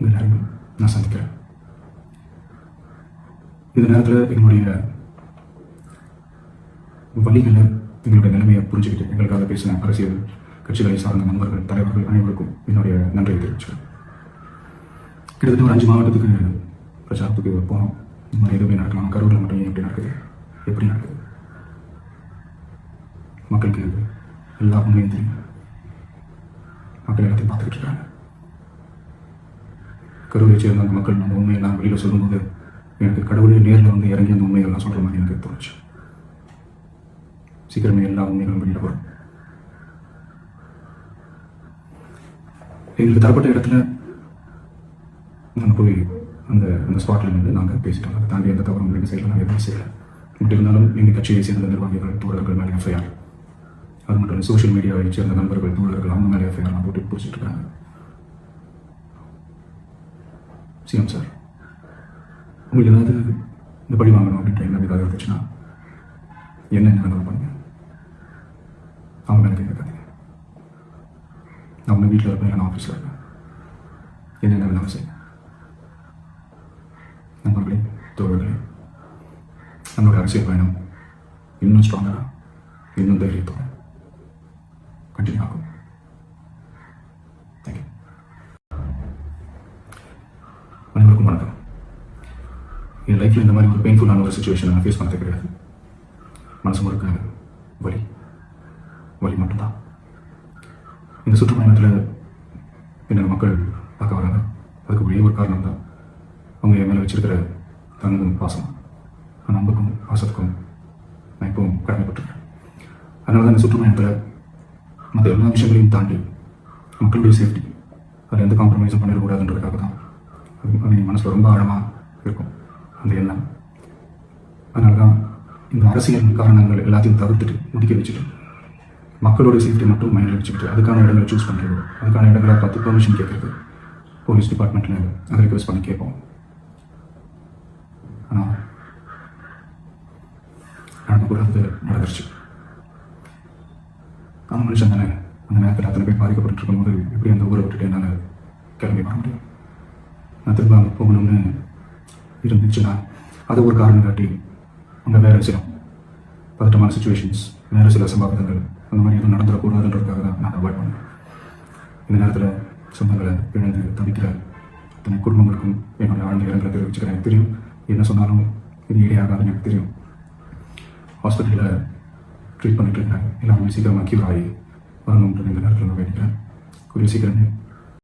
உங்கள் எல்லாரையும் நான் சந்திக்கிறேன். இந்த நேரத்தில் எங்களுடைய வழிகளை எங்களுடைய நிலைமையை புரிஞ்சுக்கிட்டு எங்களுக்காக பேசின அரசியல் கட்சிகளை சார்ந்த நண்பர்கள் தலைவர்கள் அனைவருக்கும் என்னுடைய நன்றியை தெரிவிச்சுக்கிறேன். கிட்டத்தட்ட ஒரு அஞ்சு மாவட்டத்துக்கு பிரச்சாரத்துக்கு போனோம் இந்த மாதிரி எதுவுமே நடக்கலாம் கரூரில் மட்டும் எப்படி நடக்குது? எப்படி நடக்குது? மக்களுக்கு எல்லா உண்மையும் தெரியும். மக்கள் எல்லாத்தையும் பார்த்துக்கிட்டு இருக்காங்க. கருவை சேர்ந்த அந்த மக்கள் அந்த உண்மையெல்லாம் வெளியில் சொல்லும்போது எனக்கு கடவுளே நேரில் வந்து இறங்கி அந்த உண்மைகள்லாம் சொல்கிற மாதிரி எனக்கு தோணுச்சு. சீக்கிரமே எல்லா உண்மைகளும் வெளியில் வரும். எங்களுக்கு தரப்பட்ட இடத்துல நாங்கள் போய் அந்த அந்த ஸ்பாட்டில் வந்து நாங்கள் பேசிட்டோம். அதை தாண்டி எந்த தவறும் எங்கள் செய்யலாம் நாங்கள் எதுவும் செய்யலை. மட்டும் இருந்தாலும் எங்கள் கட்சியை சேர்ந்த நிர்வாகிகள் தோழர்கள் மேலே எஃப்ஐஆர் அது மட்டும் இல்லை சோஷியல் மீடியாவை சேர்ந்த நண்பர்கள் தோழர்கள் அவங்க மேலே எஃப்ஐஆர்லாம் போட்டு பிடிச்சிட்டு இருக்காங்க. சிஎம் சார் உங்களுக்கு ஏதாவது இந்த படி வாங்கணும் அப்படின்ட்டு எண்ணம் ஏதாவது இருந்துச்சுன்னா என்ன நிலங்கள் பண்ணுங்க. அவங்க மேலே கேட்காதீங்க நான் உங்கள் வீட்டில் இருப்பேன் நான் ஆஃபீஸில் இருப்பேன். என்ன வேணாலும் செய்யுங்க. நண்பர்களே தோழர்களே நம்மளோட அரசியல் பயணம் இன்னும் ஸ்ட்ராங்காக இன்னும் தைரியத்தோடு கண்டினியூ ஆகும். அனைவருக்கும் வணக்கம் என் லைஃப்பில் இந்த மாதிரி ஒரு பெயின்ஃபுல்லான ஒரு சுச்சுவேஷன் நான் ஃபேஸ் பண்ணது கிடையாது. மனசு முழுக்க வலி. வலி மட்டும்தான். இந்த சுற்றுப்பயணத்தில் என்னோட மக்கள் பார்க்க வராங்க. அதுக்கு ஒரே ஒரு காரணம் தான். அவங்க என் மேலே வச்சிருக்கிற தங்கும் பாசம். அந்த அன்புக்கும் பாசத்துக்கும் நான் இப்போவும் கடமைப்பட்டிருக்கேன். அதனால தான் இந்த சுற்றுப்பயணத்தில் மற்ற எல்லா விஷயங்களையும் தாண்டி மக்களுடைய சேஃப்டி அதில் எந்த காம்ப்ரமைஸும் பண்ணிடக்கூடாதுன்றதுக்காக தான் அது என் மனசில் ரொம்ப ஆழமாக இருக்கும் அந்த எண்ணம். அதனால தான் இந்த அரசியல் காரணங்கள் எல்லாத்தையும் தவிர்த்துட்டு முடிக்க வச்சுட்டு மக்களோட சேஃப்டி மட்டும் மைண்டில் வச்சுக்கிட்டு அதுக்கான இடங்களை சூஸ் பண்ணுறது அதுக்கான இடங்களை பார்த்து பெர்மிஷன் கேட்குறது. போலீஸ் டிபார்ட்மெண்ட்டில் அதை ரிக்வெஸ்ட் பண்ணி கேட்போம். ஆனால் நடக்கக்கூடாது நடந்துருச்சு. நான் மனுஷன் தானே? அந்த நேரத்தில் அத்தனை பேர் பாதிக்கப்பட்டு இருக்கும்போது எப்படி அந்த ஊரை விட்டுட்டு என்னால் கிளம்பி வர முடியும்? நான் திரும்ப அங்கே போகணும்னு இருந்துச்சுன்னா அதை ஒரு காரணம் காட்டி அங்கே வேறு சில பதட்டமான சுச்சுவேஷன்ஸ் வேறு சில சம்பாவிதங்கள் அந்த மாதிரி எதுவும் நடந்துடக்கூடாதுன்றதுக்காக தான் நான் அவாய்ட் பண்ணேன். இந்த நேரத்தில் சொந்தங்களை இழந்து தவிக்கிற அத்தனை குடும்பங்களுக்கும் என்னுடைய ஆழ்ந்த இடங்களை தெரிவிச்சுக்கிறேன். எனக்கு தெரியும் என்ன சொன்னாலும் இது இடையாகாது எனக்கு தெரியும். ஹாஸ்பிட்டலில் ட்ரீட் பண்ணிட்டு இருக்காங்க எல்லாமே சீக்கிரமாக க்யூர் ஆகி வரணுன்றது இந்த நேரத்தில் நான் வேண்டிக்கிறேன் கூடிய சீக்கிரமே